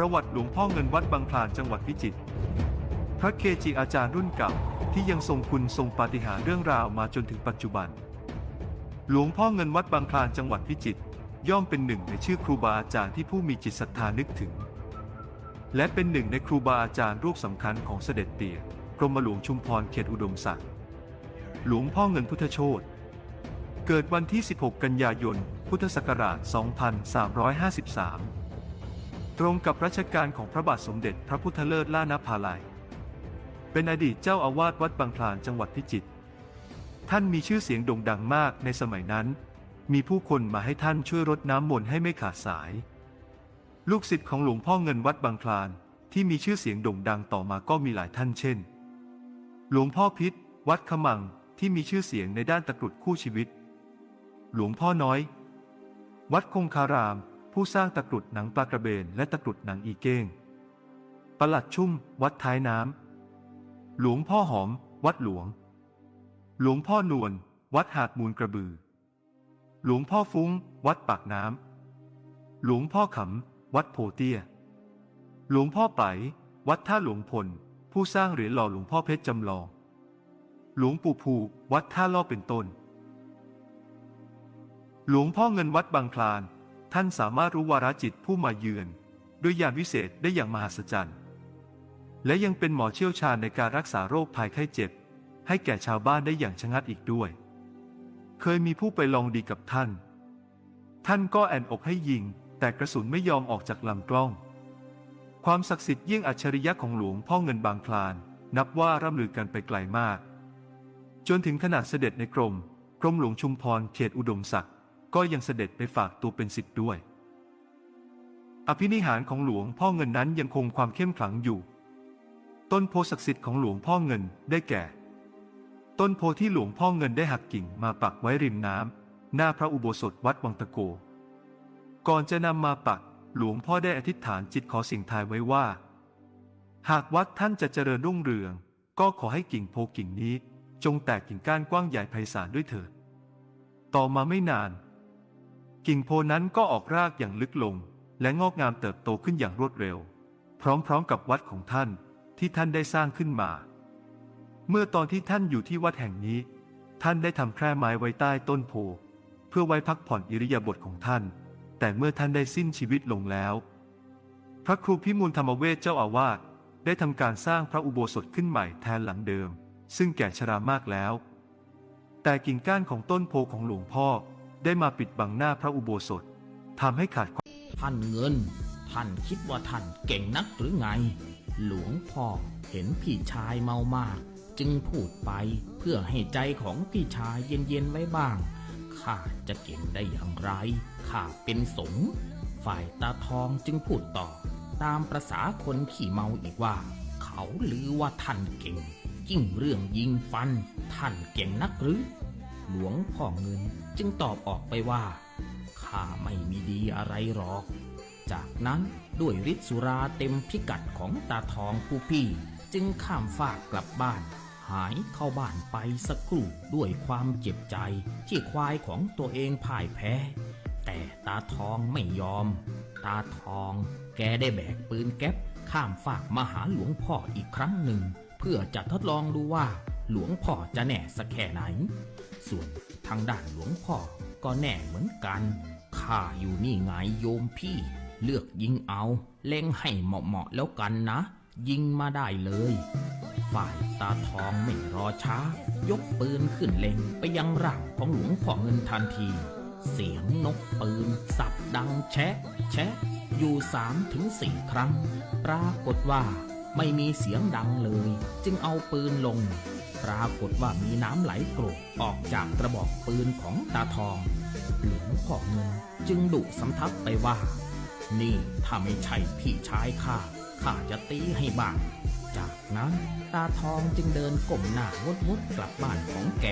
ประวัติหลวงพ่อเงินวัดบางคลานจังหวัดพิจิตร พระเกจิอาจารย์รุ่นเก่าที่ยังทรงคุณทรงปาฏิหาริย์เรื่องราวมาจนถึงปัจจุบัน หลวงพ่อเงินวัดบางคลานจังหวัดพิจิตรย่อมเป็นหนึ่งในชื่อครูบาอาจารย์ที่ผู้มีจิตศรัทธานึกถึง และเป็นหนึ่งในครูบาอาจารย์รูปสำคัญของเสด็จเตี่ยกรมหลวงชุมพรเขตอุดมศักดิ์ หลวงพ่อเงินพุทธโชตเกิดวันที่ 16 กันยายน พุทธศักราช 2353 ตรงกับรัชกาลของพระบาทสมเด็จพระพุทธเลิศล่านภาลัย เป็นอดีตเจ้าอาวาสวัดบางคลานจังหวัดพิจิตร ท่านมีชื่อเสียงโด่งดังมากในสมัยนั้น มีผู้คนมาให้ท่านช่วยรดน้ำมนต์ให้ไม่ขาดสาย ลูกศิษย์ของหลวงพ่อเงินวัดบางคลานที่มีชื่อเสียงโด่งดังต่อมาก็มีหลายท่านเช่น หลวงพ่อพิษวัดขมังที่มีชื่อเสียงในด้านตะกรุดคู่ชีวิต หลวงพ่อน้อย วัดคงคาราม ผู้สร้างตะกรุดหนังปลากระเบนและตะกรุดหนังอีเก้งประหลัดชุ่ม วัดท้ายน้ำ หลวงพ่อหอม วัดหลวง หลวงพ่อนวล วัดหาดมูลกระบือ หลวงพ่อฟุ้ง วัดปากน้ำ หลวงพ่อขำ วัดโพเตี้ย หลวงพ่อไป วัดท่าหลวงพล ผู้สร้างเหรียญหล่อหลวงพ่อเพชรจำลอง หลวงปู่ภูวัดท่าล่อเป็นต้น หลวงพ่อเงินวัดบางคลาน ท่านสามารถรู้วาระจิตผู้มาเยือน ด้วยยานวิเศษได้อย่างมหัศจรรย์ และยังเป็นหมอเชี่ยวชาญในการรักษาโรคภัยไข้เจ็บ ให้แก่ชาวบ้านได้อย่างชะงัดอีกด้วย เคยมีผู้ไปลองดีกับท่าน ท่านก็แอนอกให้ยิง แต่กระสุนไม่ยอมออกจากลำกล้อง ความศักดิ์สิทธิ์ยิ่งอัจฉริยะของหลวงพ่อเงินบางคลาน นับว่าร่ำลือกันไปไกลมาก จนถึงขนาดเสด็จในกรมกรมหลวงชุมพรเขตอุดมศักดิ์ ก็ยังเสด็จไปฝากตัวเป็นศิษย์ด้วย อภินิหารของหลวงพ่อเงินนั้นยังคงความเข้มขลังอยู่ ต้นโพศักดิ์สิทธิ์ของหลวงพ่อเงินได้แก่ ต้นโพที่หลวงพ่อเงินได้หักกิ่งมาปักไว้ริมน้ำหน้าพระอุโบสถวัดวังตะโก ก่อนจะนำมาปักหลวงพ่อได้อธิษฐานจิตขอสิ่งทายไว้ว่า หากวัดท่านจะเจริญรุ่งเรือง ก็ขอให้กิ่งโพกิ่งนี้ จงแตกกิ่งก้านกว้างใหญ่ไพศาลด้วยเถิดต่อมาไม่นาน กิ่งโพนั้นก็ออกรากอย่างลึกลง และงอกงามเติบโตขึ้นอย่างรวดเร็ว พร้อมๆกับวัดของท่านที่ท่านได้สร้างขึ้นมา เมื่อตอนที่ท่านอยู่ที่วัดแห่งนี้ ท่านได้ทำแคร่ไม้ไว้ใต้ต้นโพ เพื่อไว้พักผ่อนอิริยาบถของท่าน แต่เมื่อท่านได้สิ้นชีวิตลงแล้ว พระครูพิมูลธรรมเวชเจ้าอาวาสได้ทำการสร้างพระอุโบสถขึ้นใหม่แทนหลังเดิม ซึ่งแก่ชรามากแล้ว แต่กิ่งก้านของต้นโพของหลวงพ่อ ได้มาปิดบังหน้าพระอุโบสถทำให้ขาดท่านเงิน ท่านคิดว่าท่านเก่งนักหรือไง หลวงพ่อเห็นพี่ชายเมามาก จึงพูดไปเพื่อให้ใจของพี่ชายเย็นๆไว้บ้าง ข้าจะเก่งได้อย่างไร ข้าเป็นสงฆ์ฝ่ายตาทองจึงพูดต่อ ตามประษาคนขี่เมาอีกว่า เขาลือว่าท่านเก่งยิ่งเรื่องยิงฟัน ท่านเก่งนักหรือ หลวงพ่อเงินจึงตอบออกไปว่าข้าไม่มีดีอะไรหรอก จากนั้นด้วยฤทธิ์สุราเต็มพิกัดของตาทองผู้พี่ จึงข้ามฟากกลับบ้าน หายเข้าบ้านไปสักครู่ด้วยความเจ็บใจที่ควายของตัวเองพ่ายแพ้ แต่ตาทองไม่ยอม ตาทองแกได้แบกปืนแก๊ปข้ามฟากมาหาหลวงพ่ออีกครั้งหนึ่ง เพื่อจะทดลองดูว่าหลวงพ่อจะแน่สักแค่ไหน ส่วนทางด้านหลวงพ่อก็แน่เหมือนกันข้าอยู่นี่ไงโยมพี่ เลือกยิงเอา เล็งให้เหมาะๆแล้วกันนะ ยิงมาได้เลย ฝ่ายตาทองไม่รอช้า ยกปืนขึ้นเล็งไปยังร่างของหลวงพ่อเงินทันที เสียงนกปืน สับดังแชะ แชะ อยู่สามถึงสี่ครั้ง ปรากฏว่าไม่มีเสียงดังเลย จึงเอาปืนลง ปรากฏว่ามีน้ำไหลโกรกออกจากกระบอกปืนของตาทอง หลวงพ่อเงินจึงดุสำทับไปว่า นี่ถ้าไม่ใช่พี่ชายข้าข้าจะตีให้บ้าง จากนั้นตาทองจึงเดินก้มหน้างดงดๆกลับบ้านของแก